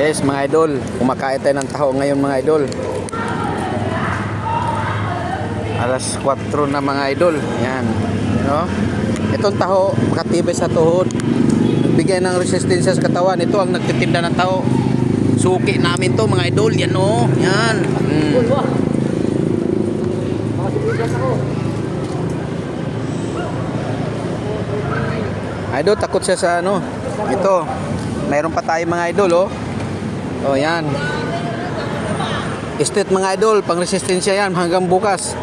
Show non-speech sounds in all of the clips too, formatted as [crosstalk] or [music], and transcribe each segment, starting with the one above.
Yes, mga idol. Kumakain tayo ng taho ngayon, mga idol. Alas 4 na mga idol. Yan. You know? Itong taho, makatibay sa tuhod. Bigay ng resistensya sa katawan. Ito ang nagtitinda ng taho. Suki namin to mga idol. Yan o. Yan. Mm. Idol, takot siya sa ano. Ito. Mayroon pa tayo mga idol, oh. Oh, yan. Street mga idol, pang resistensya yan hanggang bukas.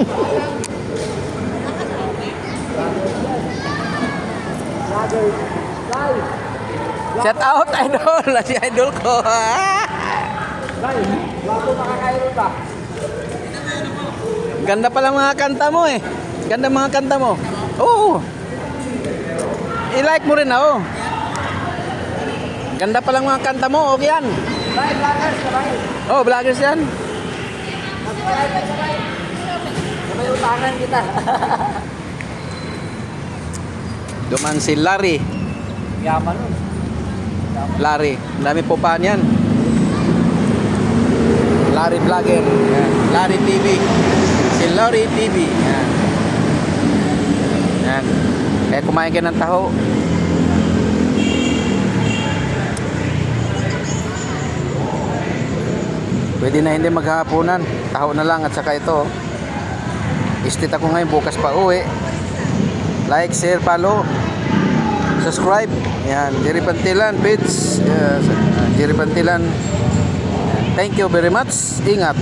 [laughs] Shout out idol, [laughs] si idol ko. [laughs] Ganda pala mga kanta mo eh. Ganda mga kanta mo. Oo. I-like mo rin ako. Ganda palang mga kanta mo, okay yan. Oh, vloggers yan. May utangan kita. [laughs] Duman si Larry. Yaman nun. Larry. Ang dami po pa yan. Larry Vlogger. Yan. Larry TV. Si Larry TV. Yan. Yan. Kaya kumain ka ng taho. Pwede na hindi maghahaponan. Taho na lang at saka ito. Istit ako ngayon bukas pa uwi. Like, share, follow. Subscribe. Yan, Jerry Pantilan. Yes, uh, Jerry Pantilan. Thank you very much. Ingat.